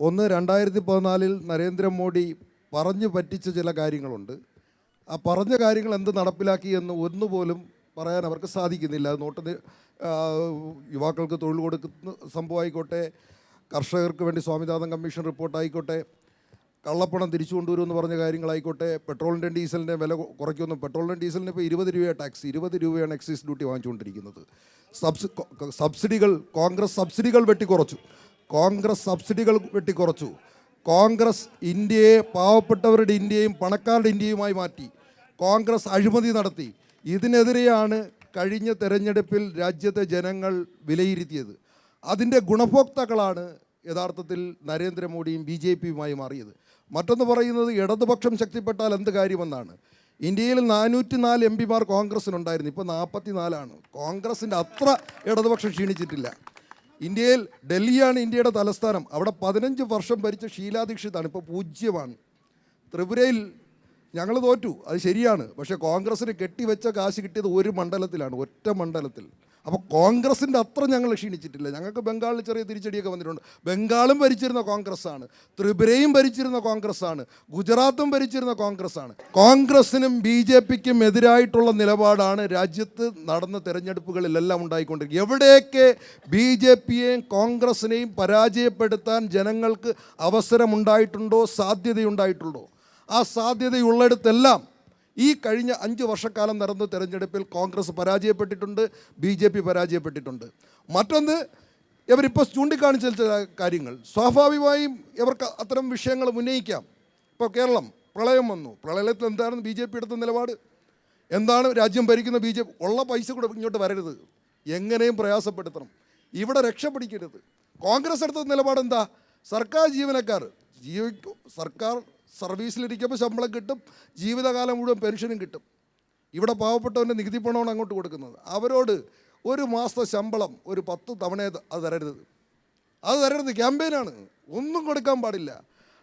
ഒന്ന് രണ്ടായിരത്തി പതിനാലിൽ നരേന്ദ്രമോദി പറഞ്ഞു പറ്റിച്ച ചില കാര്യങ്ങളുണ്ട്. ആ പറഞ്ഞ കാര്യങ്ങൾ എന്ത് നടപ്പിലാക്കി എന്ന് ഒന്നുപോലും പറയാൻ അവർക്ക് സാധിക്കുന്നില്ല. നോട്ട് യുവാക്കൾക്ക് തൊഴിൽ കൊടുക്കുന്ന സംഭവമായിക്കോട്ടെ കർഷകർക്ക് വേണ്ടി സ്വാമിനാഥൻ കമ്മീഷൻ റിപ്പോർട്ടായിക്കോട്ടെ കള്ളപ്പണം തിരിച്ചു കൊണ്ടുവരുമെന്ന് പറഞ്ഞ കാര്യങ്ങളായിക്കോട്ടെ പെട്രോളിന്റെ ഡീസലിന്റെ വില കുറയ്ക്കുമെന്ന് പെട്രോളിന്റെ ഡീസലിന് ഇപ്പോൾ ഇരുപത് രൂപയാണ് ടാക്സ് ഇരുപത് രൂപയാണ് എക്സൈസ് ഡ്യൂട്ടി വാങ്ങിച്ചുകൊണ്ടിരിക്കുന്നത്. സബ്സിഡികൾ കോൺഗ്രസ് സബ്സിഡികൾ വെട്ടിക്കുറച്ചു. കോൺഗ്രസ് സബ്സിഡികൾ വെട്ടിക്കുറച്ചു. കോൺഗ്രസ് ഇന്ത്യയെ പാവപ്പെട്ടവരുടെ ഇന്ത്യയും പണക്കാരുടെ ഇന്ത്യയുമായി മാറ്റി. കോൺഗ്രസ് അഴിമതി നടത്തി. ഇതിനെതിരെയാണ് കഴിഞ്ഞ തെരഞ്ഞെടുപ്പിൽ രാജ്യത്തെ ജനങ്ങൾ വിലയിരുത്തിയത്. അതിന്റെ ഗുണഭോക്താക്കളാണ് യഥാർത്ഥത്തിൽ നരേന്ദ്രമോദിയും ബി ജെ പിയുമായി മാറിയത്. മറ്റൊന്ന് പറയുന്നത് ഇടതുപക്ഷം ശക്തിപ്പെട്ടാൽ എന്ത് കാര്യമെന്നാണ്. ഇന്ത്യയിൽ നാനൂറ്റി നാല് എം പിമാർ കോൺഗ്രസ്സിനുണ്ടായിരുന്നു. ഇപ്പോൾ നാൽപ്പത്തി നാലാണ് കോൺഗ്രസിന്റെ അത്ര ഇടതുപക്ഷം ക്ഷീണിച്ചിട്ടില്ല. ഇന്ത്യയിൽ ഡൽഹിയാണ് ഇന്ത്യയുടെ തലസ്ഥാനം. അവിടെ പതിനഞ്ച് വർഷം ഭരിച്ച ഷീലാ ദീക്ഷിതാണ് ഇപ്പോൾ പൂജ്യമാണ്. ത്രിപുരയിൽ ഞങ്ങൾ തോറ്റു. അത് ശരിയാണ്. പക്ഷേ കോൺഗ്രസ്സിന് കെട്ടിവെച്ച കാശ് കിട്ടിയത് ഒരു മണ്ഡലത്തിലാണ് ഒറ്റ മണ്ഡലത്തിൽ. അപ്പോൾ കോൺഗ്രസിന്റെ അത്ര ഞങ്ങൾ ക്ഷീണിച്ചിട്ടില്ല. ഞങ്ങൾക്ക് ബംഗാളിൽ ചെറിയ തിരിച്ചടിയൊക്കെ വന്നിട്ടുണ്ട്. ബംഗാളും ഭരിച്ചിരുന്ന കോൺഗ്രസ്സാണ്. ത്രിപുരയും ഭരിച്ചിരുന്ന കോൺഗ്രസ്സാണ്. ഗുജറാത്തും ഭരിച്ചിരുന്ന കോൺഗ്രസ്സാണ്. കോൺഗ്രസിനും ബി ജെ പിക്കും എതിരായിട്ടുള്ള നിലപാടാണ് രാജ്യത്ത് നടന്ന തെരഞ്ഞെടുപ്പുകളിലെല്ലാം ഉണ്ടായിക്കൊണ്ടിരിക്കുന്നത്. എവിടെയൊക്കെ ബി ജെ പിയെയും കോൺഗ്രസിനെയും പരാജയപ്പെടുത്താൻ ജനങ്ങൾക്ക് അവസരമുണ്ടായിട്ടുണ്ടോ സാധ്യതയുണ്ടായിട്ടുണ്ടോ? ആ സാധ്യതയുള്ളിടത്തെല്ലാം ഈ കഴിഞ്ഞ അഞ്ച് വർഷക്കാലം നടന്ന തെരഞ്ഞെടുപ്പിൽ കോൺഗ്രസ് പരാജയപ്പെട്ടിട്ടുണ്ട് ബി ജെ പി പരാജയപ്പെട്ടിട്ടുണ്ട്. മറ്റൊന്ന് ഇവരിപ്പോൾ ചൂണ്ടിക്കാണിച്ച ചില കാര്യങ്ങൾ. സ്വാഭാവികമായും ഇവർക്ക് അത്തരം വിഷയങ്ങൾ ഉന്നയിക്കാം. ഇപ്പോൾ കേരളം പ്രളയം വന്നു. പ്രളയത്തിൽ എന്താണ് ബി ജെ പി എടുത്ത നിലപാട്? എന്താണ് രാജ്യം ഭരിക്കുന്ന ബി ജെ പി? ഉള്ള പൈസ കൂടെ ഇങ്ങോട്ട് വരരുത്. എങ്ങനെയും പ്രയാസപ്പെടുത്തണം. ഇവിടെ രക്ഷപ്പെടിക്കരുത്. കോൺഗ്രസ് എടുത്ത നിലപാട് എന്താ സർക്കാർ ജീവനക്കാർ. ജീവിക്കും സർക്കാർ സർവീസിലിരിക്കുമ്പോൾ ശമ്പളം കിട്ടും ജീവിതകാലം മുഴുവൻ പെൻഷനും കിട്ടും. ഇവിടെ പാവപ്പെട്ടവന്റെ നികുതി പണമാണ് അങ്ങോട്ട് കൊടുക്കുന്നത്. അവരോട് ഒരു മാസത്തെ ശമ്പളം ഒരു പത്ത് തവണ അത് തരരുത്. അത് തരരുത്. ക്യാമ്പയിനാണ്. ഒന്നും കൊടുക്കാൻ പാടില്ല.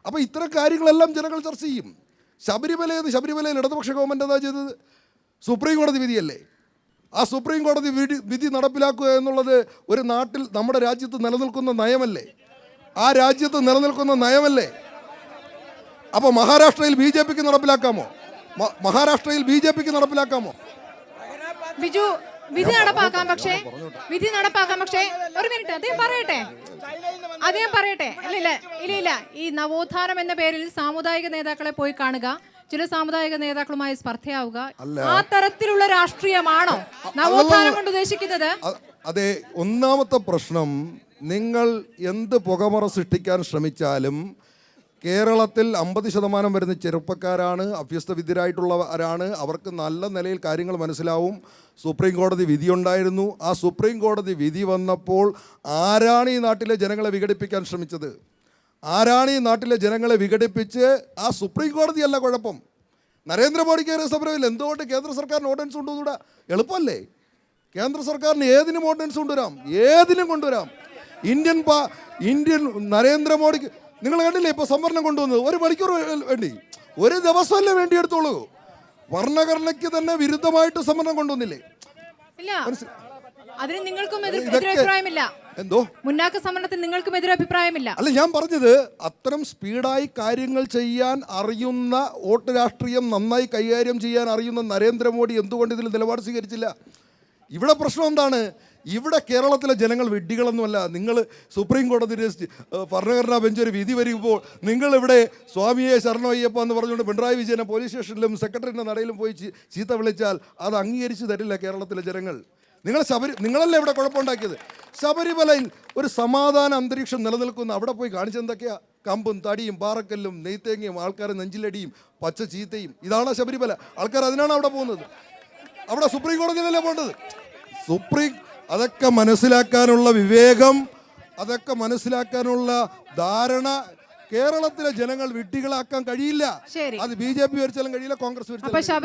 അപ്പോൾ ഇത്തരം കാര്യങ്ങളെല്ലാം ജനങ്ങൾ ചർച്ച ചെയ്യും. ശബരിമലയിൽ ശബരിമലയിൽ ഇടതുപക്ഷ ഗവൺമെന്റ് എന്താ ചെയ്തത്? സുപ്രീം കോടതി വിധിയല്ലേ? ആ സുപ്രീം കോടതി വിധി വിധി നടപ്പിലാക്കുക എന്നുള്ളത് ഒരു നാട്ടിൽ നമ്മുടെ രാജ്യത്ത് നിലനിൽക്കുന്ന നയമല്ലേ? ആ രാജ്യത്ത് നിലനിൽക്കുന്ന നയമല്ലേ? അപ്പോൾ മഹാരാഷ്ട്രയിൽ ബി ജെ പിക്ക് നടപ്പിലാക്കാമോ? മഹാരാഷ്ട്രയിൽ ബി ജെ പിക്ക് നടപ്പിലാക്കാമോ? ബിജു വിധി നടപ്പാക്കാം പക്ഷേ വിധി നടപ്പാക്കാം പക്ഷേ ഒരു മിനിറ്റ് അദ്ദേഹം പറയട്ടെ. അദ്ദേഹം പറയട്ടെ. ഇല്ല ഇല്ല ഇല്ല ഇല്ല. ഈ നവോത്ഥാനം എന്ന പേരിൽ സാമുദായിക നേതാക്കളെ പോയി കാണുക ചില സാമുദായിക നേതാക്കളുമായി സ്പർദ്ധയാവുക ആ തരത്തിലുള്ള രാഷ്ട്രീയമാണോ നവോത്ഥാനം കൊണ്ട് ഉദ്ദേശിക്കുന്നത്? അതെ ഒന്നാമത്തെ പ്രശ്നം നിങ്ങൾ എന്ത് പുകമറ സൃഷ്ടിക്കാൻ ശ്രമിച്ചാലും കേരളത്തിൽ അമ്പത് ശതമാനം വരുന്ന ചെറുപ്പക്കാരാണ് അഭ്യസ്തവിദ്യരായിട്ടുള്ളവരാണ്. അവർക്ക് നല്ല നിലയിൽ കാര്യങ്ങൾ മനസ്സിലാവും. സുപ്രീം കോടതി വിധിയുണ്ടായിരുന്നു ആ സുപ്രീം കോടതി വിധി വന്നപ്പോൾ ആരാണ് ഈ നാട്ടിലെ ജനങ്ങളെ വിഘടിപ്പിക്കാൻ ശ്രമിച്ചത്? ആരാണ് ഈ നാട്ടിലെ ജനങ്ങളെ വിഘടിപ്പിച്ച് ആ സുപ്രീം കോടതിയല്ല കുഴപ്പം? നരേന്ദ്രമോദിക്ക് കയറിയ സമരമില്ല. എന്തുകൊണ്ട് കേന്ദ്ര സർക്കാരിന് ഓർഡിനൻസ് കൊണ്ടുവന്നൂടാ എളുപ്പമല്ലേ കേന്ദ്ര സർക്കാരിന് ഏതിനും ഓർഡിനൻസ് കൊണ്ടുവരാം. ഏതിനും കൊണ്ടുവരാം. ഇന്ത്യൻ പാ ഇന്ത്യൻ നരേന്ദ്രമോദിക്ക് നിങ്ങൾ കണ്ടില്ലേ ഇപ്പോൾ സംവരണം കൊണ്ടുവന്നത്? ഒരു മണിക്കൂർ വേണ്ടി. ഒരു ദിവസമല്ലേ വേണ്ടിയെടുത്തോളൂ. വർണഘടനയ്ക്ക് തന്നെ വിരുദ്ധമായിട്ട് സംവരണം കൊണ്ടുവന്നില്ലേ? അതിന് നിങ്ങൾക്കും എതിർ എതിരഭിപ്രായമില്ല. എന്തോ? മുന്നാക്ക സമരണത്തിൽ നിങ്ങൾക്കും എതിരഭിപ്രായമില്ല. അല്ല ഞാൻ പറഞ്ഞത് അത്തരം സ്പീഡായി കാര്യങ്ങൾ ചെയ്യാൻ അറിയുന്ന വോട്ട് രാഷ്ട്രീയം നന്നായി കൈകാര്യം ചെയ്യാൻ അറിയുന്ന നരേന്ദ്രമോദി എന്തുകൊണ്ട് ഇതിൽ നിലപാട് സ്വീകരിച്ചില്ല? ഇവിടെ പ്രശ്നം എന്താണ്? ഇവിടെ കേരളത്തിലെ ജനങ്ങൾ വിഡ്ഢികളൊന്നുമല്ല. നിങ്ങൾ സുപ്രീം കോടതി ഭരണഘടനാ ബെഞ്ച് ഒരു വിധി വരുമ്പോൾ നിങ്ങളിവിടെ സ്വാമിയെ ശരണയ്യപ്പ എന്ന് പറഞ്ഞുകൊണ്ട് പിണറായി വിജയനെ പോലീസ് സ്റ്റേഷനിലും സെക്രട്ടറിന്റെ നടയിലും പോയി ചീത്ത വിളിച്ചാൽ അത് അംഗീകരിച്ച് തരില്ല കേരളത്തിലെ ജനങ്ങൾ. നിങ്ങൾ ശബരി നിങ്ങളല്ലേ ഇവിടെ കുഴപ്പമുണ്ടാക്കിയത്? ശബരിമലയിൽ ഒരു സമാധാന അന്തരീക്ഷം നിലനിൽക്കുന്ന അവിടെ പോയി കാണിച്ചെന്തൊക്കെയാ കമ്പും തടിയും പാറക്കല്ലും നെയ്ത്തേങ്ങയും ആൾക്കാരെ നെഞ്ചിലടിയും പച്ച ചീത്തയും. ഇതാണ് ശബരിമല? ആൾക്കാർ അതിനാണ് അവിടെ പോകുന്നത്? അവിടെ സുപ്രീം കോടതിയിലല്ലേ പോകേണ്ടത്? സുപ്രീം അതൊക്കെ മനസ്സിലാക്കാനുള്ള വിവേകം അതൊക്കെ മനസ്സിലാക്കാനുള്ള ധാരണ കേരളത്തിലെ ജനങ്ങൾ വിട്ടികളാക്കാൻ കഴിയില്ല. അത് ബി ജെ പി ഭരിച്ചാലും കഴിയില്ല കോൺഗ്രസ് ഭരിച്ചാലും